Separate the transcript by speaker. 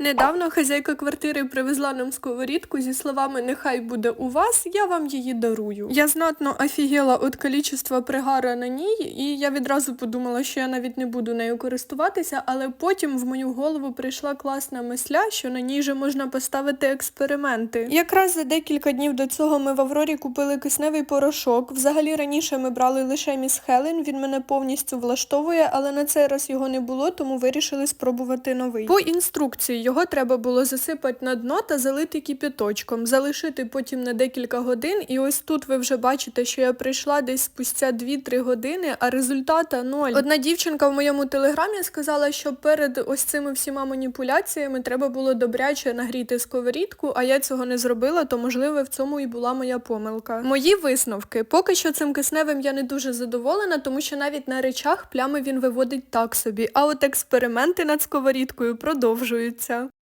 Speaker 1: Недавно хазяйка квартири привезла нам сковорідку зі словами Нехай буде у вас, я вам її дарую. Я знатно офігела від кількості пригара на ній, і я відразу подумала, що я навіть не буду нею користуватися, але потім в мою голову прийшла класна мисля, що на ній же можна поставити експерименти. Якраз за декілька днів до цього ми в Аврорі купили кисневий порошок. Взагалі раніше ми брали лише міс Хелен, він мене повністю влаштовує, але на цей раз його не було, тому вирішили спробувати новий. По інструкції його треба було засипати на дно та залити кипяточком, залишити потім на декілька годин. І ось тут ви вже бачите, що я прийшла десь спустя 2-3 години, а результата ноль. Одна дівчинка в моєму телеграмі сказала, що перед ось цими всіма маніпуляціями треба було добряче нагріти сковорідку, а я цього не зробила, то можливо в цьому і була моя помилка. Мої висновки. Поки що цим кисневим я не дуже задоволена, тому що навіть на речах плями він виводить так собі. А от експерименти над сковорідкою продовжуються.